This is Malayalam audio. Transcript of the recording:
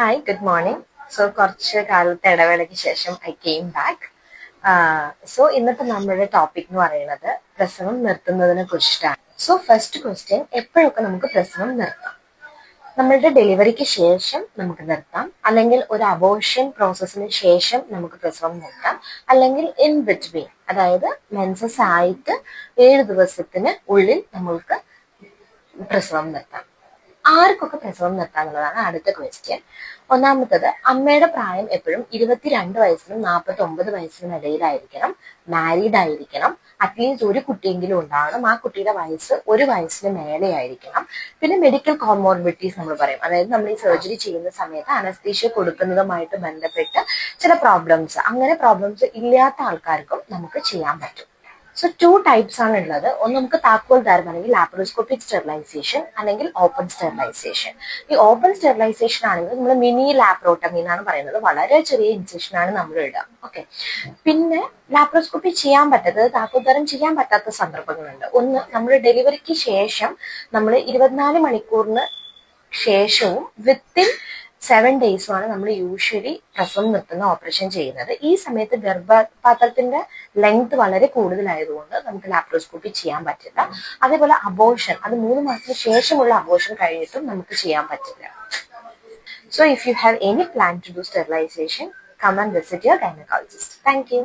ഹായ് ഗുഡ് മോർണിംഗ് സോ കുറച്ച് കാലത്തെ ഇടവേളയ്ക്ക് ശേഷം ഐ കെയിം ബാക്ക് സോ ഇന്നത്തെ നമ്മുടെ ടോപ്പിക് എന്ന് പറയുന്നത് പ്രസവം നിർത്തുന്നതിനെ കുറിച്ചിട്ടാണ്. സോ ഫസ്റ്റ് ക്വസ്റ്റ്യൻ എപ്പോഴൊക്കെ നമുക്ക് പ്രസവം നിർത്താം? നമ്മളുടെ ഡെലിവറിക്ക് ശേഷം നമുക്ക് നിർത്താം. അല്ലെങ്കിൽ ഒരു അബോർഷൻ പ്രോസസ്സിന് ശേഷം നമുക്ക് പ്രസവം നിർത്താം. അല്ലെങ്കിൽ ഇൻ ബിറ്റ്വീൻ അതായത് മെൻസസ് ആയിട്ട് ഏഴ് ദിവസത്തിന് ഉള്ളിൽ നമ്മൾക്ക് പ്രസവം നിർത്താം. ആർക്കൊക്കെ പ്രസവം നിർത്താം എന്നുള്ളതാണ് അടുത്ത ക്വസ്റ്റ്യൻ ഒന്നാമത്തത് അമ്മയുടെ പ്രായം എപ്പോഴും ഇരുപത്തിരണ്ട് വയസ്സിനും നാൽപ്പത്തി ഒമ്പത് വയസ്സിനും ഇടയിലായിരിക്കണം മാരീഡ് ആയിരിക്കണം അറ്റ്ലീസ്റ്റ് ഒരു കുട്ടിയെങ്കിലും ഉണ്ടാകണം ആ കുട്ടിയുടെ വയസ്സ് ഒരു വയസ്സിന് മേലെ ആയിരിക്കണം പിന്നെ മെഡിക്കൽ കോമോർബിറ്റീസ് നമ്മൾ പറയും. അതായത് നമ്മൾ ഈ സർജറി ചെയ്യുന്ന സമയത്ത് അനസ്തീഷ്യ കൊടുക്കുന്നതുമായിട്ട് ബന്ധപ്പെട്ട് ചില പ്രോബ്ലംസ് അങ്ങനെ പ്രോബ്ലംസ് ഇല്ലാത്ത ആൾക്കാർക്കും നമുക്ക് ചെയ്യാൻ പറ്റും. സോ ടു ടൈപ്സ് ആണ് ഉള്ളത്. ഒന്ന് നമുക്ക് താക്കോൽ ധാരം അല്ലെങ്കിൽ ലാപ്രോസ്കോപ്പിക് സ്റ്റെറിലൈസേഷൻ അല്ലെങ്കിൽ ഓപ്പൺ സ്റ്റെറിലൈസേഷൻ ഈ ഓപ്പൺ സ്റ്റെറിലൈസേഷൻ ആണെങ്കിൽ നമ്മൾ മിനി ലാപ്രോട്ടമി എന്നാണ് പറയുന്നത്. വളരെ ചെറിയ ഇൻസെഷൻ ആണ് നമ്മൾ ഇടുക. ഓക്കെ പിന്നെ ലാപ്രോസ്കോപ്പി ചെയ്യാൻ പറ്റാത്തത് താക്കോൽ ധാരം ചെയ്യാൻ പറ്റാത്ത സന്ദർഭങ്ങളുണ്ട്. ഒന്ന് നമ്മൾ ഡെലിവറിക്ക് ശേഷം നമ്മൾ ഇരുപത്തിനാല് മണിക്കൂറിന് ശേഷവും വിത്തിൻ സെവൻ ഡേയ്സുമാണ് നമ്മൾ യൂഷ്വലി പ്രസവം നിർത്തുന്ന ഓപ്പറേഷൻ ചെയ്യുന്നത്. ഈ സമയത്ത് ഗർഭപാത്രത്തിന്റെ ലെങ്ത് വളരെ കൂടുതലായതുകൊണ്ട് നമുക്ക് ലാപ്രോസ്കോപ്പി ചെയ്യാൻ പറ്റില്ല. അതേപോലെ അബോഷൻ അത് മൂന്ന് മാസത്തിന് ശേഷമുള്ള അബോഷൻ കഴിഞ്ഞിട്ടും നമുക്ക് ചെയ്യാൻ പറ്റില്ല. So if you have any plan to do sterilization come on visit your gynaecologist thank you